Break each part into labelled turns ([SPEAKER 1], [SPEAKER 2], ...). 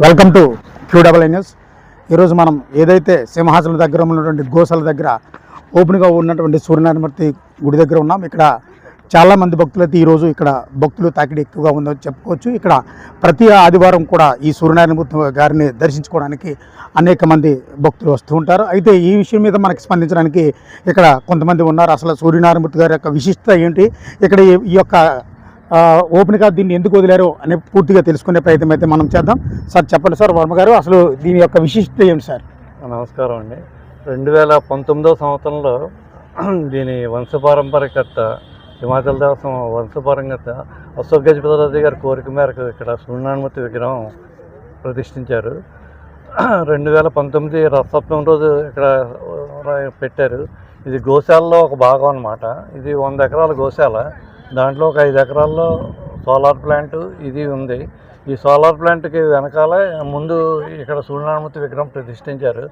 [SPEAKER 1] Welcome to Q double news ఈరోజు మనం ఏదైతే సింహాసనం దగ్గర ఉన్నటువంటి గోశాల దగ్గర ఓపెన్గా ఉన్నటువంటి సూర్యనారాయణమూర్తి గుడి దగ్గర ఉన్నాం ఇక్కడ చాలామంది భక్తులు అయితే ఈరోజు ఇక్కడ భక్తులు తాకిడి ఎక్కువగా ఉందని చెప్పుకోవచ్చు. ఇక్కడ ప్రతి ఆదివారం కూడా ఈ సూర్యనారాయణమూర్తి గారిని దర్శించుకోవడానికి అనేక మంది భక్తులు వస్తూ ఉంటారు. అయితే ఈ విషయం మీద మనకి స్పందించడానికి ఇక్కడ కొంతమంది ఉన్నారు. అసలు సూర్యనారాయణమూర్తి గారి యొక్క విశిష్టత ఏంటి? ఇక్కడ ఈ- యొక్క ఓపెన్గా దీన్ని ఎందుకు వదిలారు అనే పూర్తిగా తెలుసుకునే ప్రయత్నం అయితే మనం చేద్దాం. సార్ చెప్పండి సార్ వర్మ గారు అసలు దీని యొక్క విశిష్టత ఏంటి సార్?
[SPEAKER 2] నమస్కారం అండి. రెండు వేల పంతొమ్మిదవ సంవత్సరంలో దీని వంశపారంపరికర్త హిమాచల్ దేశం వంశపారంగత అశోక్ గజపతిరాజు గారి కోరిక మేరకు ఇక్కడ సూర్యనారాయణమూర్తి విగ్రహం ప్రతిష్ఠించారు. రెండు వేల పంతొమ్మిది రథసప్తమి రోజు ఇక్కడ పెట్టారు. ఇది గోశాలలో ఒక భాగం అన్నమాట. ఇది వంద ఎకరాల గోశాల. దాంట్లో ఒక ఐదు ఎకరాల్లో సోలార్ ప్లాంట్ ఇది ఉంది. ఈ సోలార్ ప్లాంట్కి వెనకాల ముందు ఇక్కడ సూర్యనారాయణమూర్తి విగ్రహం ప్రతిష్ఠించారు.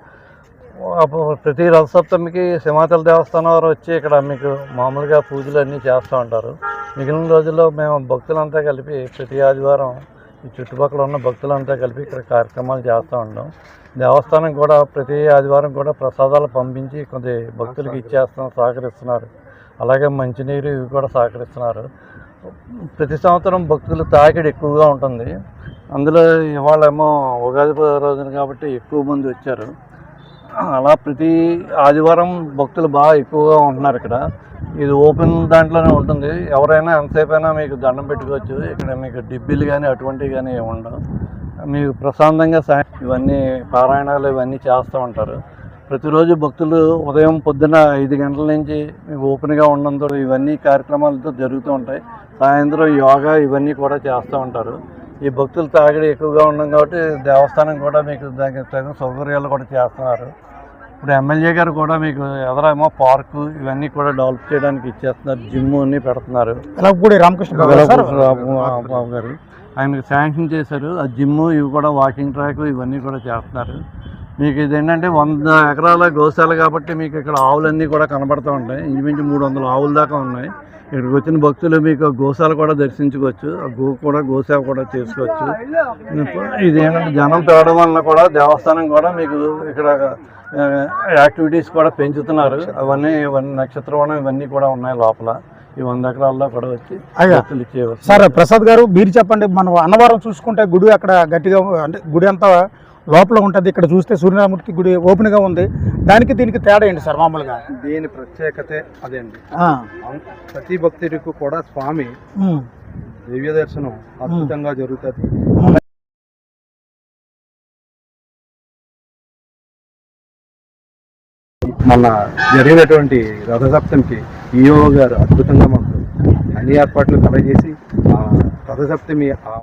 [SPEAKER 2] అప్పుడు ప్రతి రథసప్తమికి సింహాచల దేవస్థానం వారు వచ్చి ఇక్కడ మీకు మామూలుగా పూజలు అన్నీ చేస్తూ ఉంటారు. మిగిలిన రోజుల్లో మేము భక్తులంతా కలిపి ప్రతి ఆదివారం ఈ చుట్టుపక్కల ఉన్న భక్తులంతా కలిపి ఇక్కడ కార్యక్రమాలు చేస్తూ ఉంటాం దేవస్థానం కూడా ప్రతి ఆదివారం కూడా ప్రసాదాలు పంపించి కొంత భక్తులకి ఇచ్చేస్తాం సహకరిస్తున్నారు. అలాగే మంచినీరు ఇవి కూడా సహకరిస్తున్నారు. ప్రతి సంవత్సరం భక్తులు తాకిడి ఎక్కువగా ఉంటుంది. అందులో ఇవాళేమో ఉగాది రోజున కాబట్టి ఎక్కువ మంది వచ్చారు. అలా ప్రతి ఆదివారం భక్తులు బాగా ఎక్కువగా ఉంటున్నారు ఇక్కడ. ఇది ఓపెన్ దాంట్లోనే ఉంటుంది. ఎవరైనా ఎంతసేపు అయినా మీకు దండం పెట్టుకోవచ్చు. ఇక్కడ మీకు డిబ్బీలు కానీ అటువంటివి కానీ ఏమి ఉండవు. మీకు ప్రశాంతంగా ఇవన్నీ పారాయణాలు ఇవన్నీ చేస్తూ ఉంటారు. ప్రతిరోజు భక్తులు ఉదయం పొద్దున ఐదు గంటల నుంచి మీకు ఓపెన్గా ఉండడంతో ఇవన్నీ కార్యక్రమాలతో జరుగుతూ ఉంటాయి. సాయంత్రం యోగా ఇవన్నీ కూడా చేస్తూ ఉంటారు. ఈ భక్తులు తాగిడి ఎక్కువగా ఉండడం కాబట్టి దేవస్థానం కూడా మీకు దానికి తగిన సౌకర్యాలు కూడా చేస్తున్నారు. ఇప్పుడు ఎమ్మెల్యే గారు కూడా మీకు ఎదరేమో పార్కు ఇవన్నీ కూడా డెవలప్ చేయడానికి ఇచ్చేస్తున్నారు. జిమ్ అన్ని పెడుతున్నారు.
[SPEAKER 1] రామకృష్ణ గారు.
[SPEAKER 2] ఆయనకు శాంక్షన్ చేశారు. ఆ జిమ్ ఇవి కూడా వాకింగ్ ట్రాక్ ఇవన్నీ కూడా చేస్తున్నారు. మీకు ఇది ఏంటంటే వంద ఎకరాల గోశాల కాబట్టి మీకు ఇక్కడ ఆవులన్నీ కూడా కనబడుతూ ఉంటాయి. ఇంచుమించు మూడు వందల ఆవుల దాకా ఉన్నాయి. ఇక్కడికి వచ్చిన భక్తులు మీకు గోశాల కూడా దర్శించుకోవచ్చు. ఆ గో కూడా గోసేవ కూడా చేసుకోవచ్చు. ఇది ఏంటంటే జనం పెరగడం వలన కూడా దేవస్థానం కూడా మీకు ఇక్కడ యాక్టివిటీస్ కూడా పెంచుతున్నారు. అవన్నీ ఇవన్నీ నక్షత్రవనం ఇవన్నీ కూడా ఉన్నాయి లోపల. ఈ వంద ఎకరాల్లో కూడా వచ్చి
[SPEAKER 1] అయ్యా.
[SPEAKER 2] భక్తులు ఇచ్చేవారు.
[SPEAKER 1] సార్ ప్రసాద్ గారు మీరు చెప్పండి. మనం అన్నవరం చూసుకుంటే గుడి అక్కడ గట్టిగా అంటే గుడి అంతా లోపల ఉంటుంది. ఇక్కడ చూస్తే సూర్యనారాయణమూర్తి గుడి ఓపెన్గా ఉంది. దానికి దీనికి తేడా ఏంటి సార్ మామూలుగా?
[SPEAKER 3] దీని ప్రత్యేకతే అదండి
[SPEAKER 1] ఆ,
[SPEAKER 3] ప్రతి భక్తుడికి కూడా స్వామి దివ్య దర్శనం అద్భుతంగా జరుగుతుంది. మొన్న జరిగినటువంటి రథసప్తమికి ఈఓ గారు అద్భుతంగా మాకు అన్ని ఏర్పాట్లు కలగజేసి ఆ రథసప్తమి ఆ